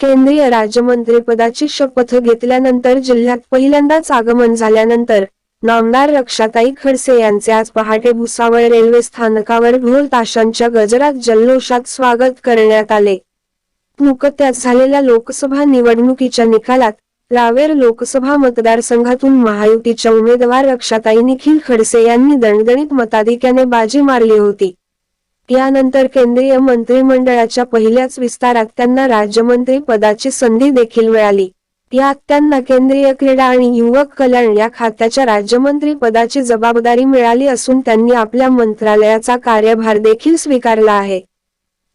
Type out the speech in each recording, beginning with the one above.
केंद्रीय राज्यमंत्रीपदाची शपथ घेतल्यानंतर जिल्ह्यात पहिल्यांदाच आगमन झाल्यानंतर नामदार रक्षाताई खडसे यांचे आज पहाटे भुसावळ रेल्वे स्थानकावर ढोल ताशांच्या गजरात जल्लोषात स्वागत करण्यात आले. नुकत्याच झालेल्या लोकसभा निवडणुकीच्या निकालात रावेर लोकसभा मतदारसंघातून महायुतीच्या उमेदवार रक्षाताई निखिल खडसे यांनी दणदणीत मताधिक्याने बाजी मारली होती. यानंतर केंद्रीय मंत्रिमंडळाच्या पहिल्याच विस्तारात त्यांना राज्यमंत्री पदाची संधी देखील मिळाली. यात त्यांना केंद्रीय क्रीडा आणि युवक कल्याण या खात्याच्या राज्यमंत्री पदाची जबाबदारी मिळाली असून त्यांनी आपल्या मंत्रालयाचा कार्यभार देखील स्वीकारला आहे.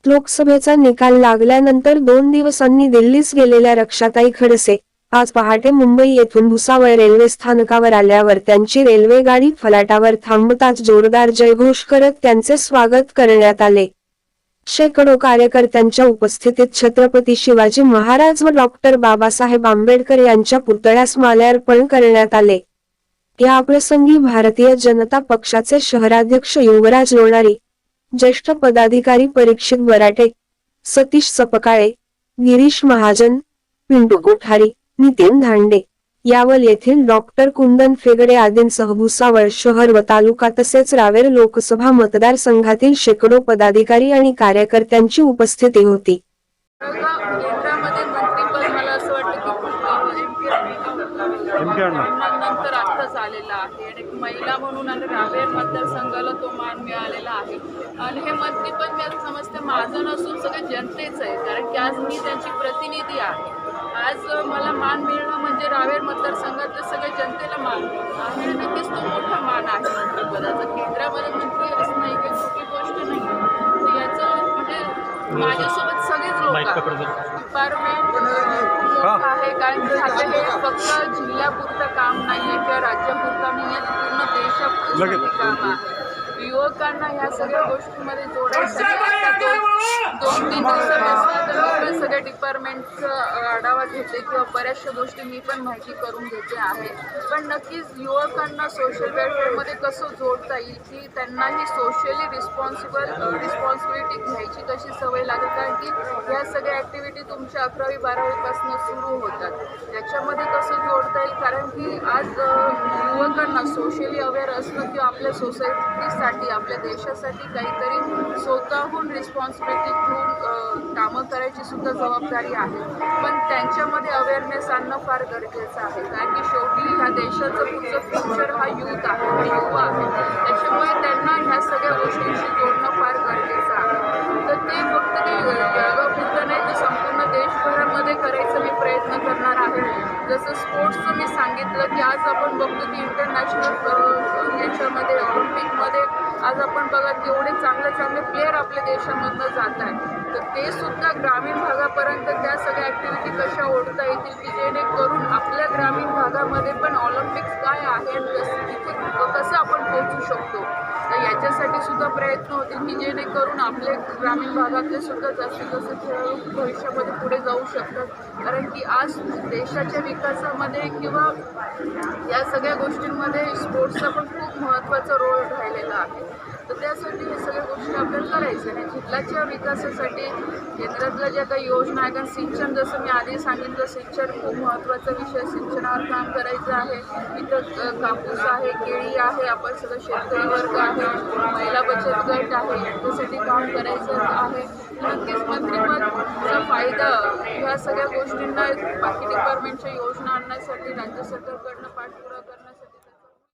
लोकसभेचा निकाल लागल्यानंतर दोन दिवसांनी दिल्लीस गेलेल्या रक्षाताई खडसे आज पहाटे मुंबई येथून भुसावळ रेल्वे स्थानकावर आल्यावर त्यांची रेल्वे गाडी फलाटावर थांबताच जोरदार जयघोष करत त्यांचे स्वागत करण्यात आले. शेकडो कार्यकर्त्यांच्या उपस्थितीत छत्रपती शिवाजी महाराज व डॉक्टर बाबासाहेब आंबेडकर यांच्या पुतळ्यास माल्यार्पण करण्यात आले. या प्रसंगी भारतीय जनता पक्षाचे शहराध्यक्ष युवराज लोणारी ज्येष्ठ पदाधिकारी परीक्षित बराटे सतीश सपकाळे गिरीश महाजन पिंटू कोठारी नितीन धांडे यावल येथील डॉक्टर कुंदन फेगडे आदींसह भुसावळ शहर व तालुका तसेच रावेर लोकसभा मतदारसंघातील शेकडो पदाधिकारी आणि कार्यकर्त्यांची उपस्थिती होती. नंतर आत्ताच आलेला आहे आणि एक महिला म्हणून आणि रावेर मतदारसंघाला तो मान मिळालेला आहे. आणि हे मंत्रीपद मी असं समजते माझं नसून सगळं जनतेचं आहे कारण की आज मी त्यांची प्रतिनिधी आहे. आज मला मान मिळणं म्हणजे रावेर मतदारसंघातल्या सगळ्या जनतेला मान. मिळणं आणि नक्कीच तो मोठा मान आहे. मंत्रिपदाचा केंद्रामध्ये मंत्री असणं ही काही छोटी गोष्ट नाही. तर याचं म्हणजे माझ्यासोबत सगळेच लोक आहेत. डिपार्टमेंट आहे. कारण की आता हे फक्त जिल्ह्यापुरतं काम नाही आहे किंवा राज्यापुरतं नाही आहे पूर्ण देशापुरतं काम आहे. युवकांना ह्या सगळ्या गोष्टींमध्ये जोडायसाठी आता दोन दोन तीन दिवसापासून तर डिपार्टमेंटचं आढावा घेते किंवा बऱ्याचशा गोष्टी मी पण माहिती करून घेते आहे. पण नक्कीच युवकांना सोशल वेलफेअरमध्ये कसं जोडता येईल की त्यांनाही सोशली रिस्पॉन्सिबल रिस्पॉन्सिबिलिटी घ्यायची कशी सवय लागेल? कारण की ह्या सगळ्या ॲक्टिव्हिटी तुमच्या अकरावी बारावीपासून सुरू होतात. त्याच्यामध्ये कसं जोडता येईल? कारण की आज युवकांना सोशली अवेअर असणं किंवा आपल्या सोसायटीसाठी आपल्या देशासाठी काहीतरी स्वतःहून रिस्पॉन्सिबिलिटी घेऊन कामं करायची सुद्धा जबाबदारी आहे. पण त्यांच्यामध्ये अवेअरनेस आणणं फार गरजेचं आहे. कारण की शेवटी ह्या देशाचं पुढचं फ्युचर हा यूथ आहे हा युवा आहे. त्याच्यामुळे त्यांना ह्या सगळ्या गोष्टींशी जोडणं फार गरजेचं आहे. तर ते फक्त ते जळगावपुरतं नाही तर संपूर्ण देशभरामध्ये करायचा मी प्रयत्न करणार आहे. जसं स्पोर्ट्स आज आपण बघतो की इंटरनॅशनल याच्यामध्ये ऑलिम्पिकमध्ये आज आपण बघा एवढे चांगले चांगले प्लेयर आपल्या देशामधनं जात आहेत. तर ते सुद्धा ग्रामीण भागापर्यंत त्या सगळ्या ॲक्टिव्हिटी कशा ओढता येतील की जेणेकरून आपल्या ग्रामीण भागामध्ये पण ऑलिम्पिक्स काय आहे तिथे कसं आपण पोहोचू शकतो? तर याच्यासाठी सुद्धा प्रयत्न होतील की जेणेकरून आपले ग्रामीण भागातले सुद्धा जास्तीत जास्त खेळाडू भविष्यामध्ये पुढे जाऊ शकतात. कारण की आज देशाच्या विकासामध्ये किंवा या सगळ्या गोष्टींमध्ये स्पोर्ट्सचा पण खूप महत्त्वाचा रोल राहिलेला आहे. तर त्यासाठी हे सगळ्या गोष्टी आपल्याला करायचं आणि जिल्ह्याच्या विकासासाठी केंद्रातल्या ज्या काही योजना आहे कारण सिंचन जसं मी आधी सांगितलं सिंचन खूप महत्त्वाचा विषय सिंचनावर काम करायचं आहे. इथं कापूस आहे केळी आहे आपण सगळं शेतकरी वर्ग आहे महिला बचत गट आहे त्यासाठी काम करायचं आहे. नक्कीच मंत्रिपदचा फायदा ह्या सगळ्या गोष्टींना बाकी डिपार्टमेंटच्या योजना आणण्यासाठी राज्य सरकारकडनं पाठपुरावा करण्यासाठी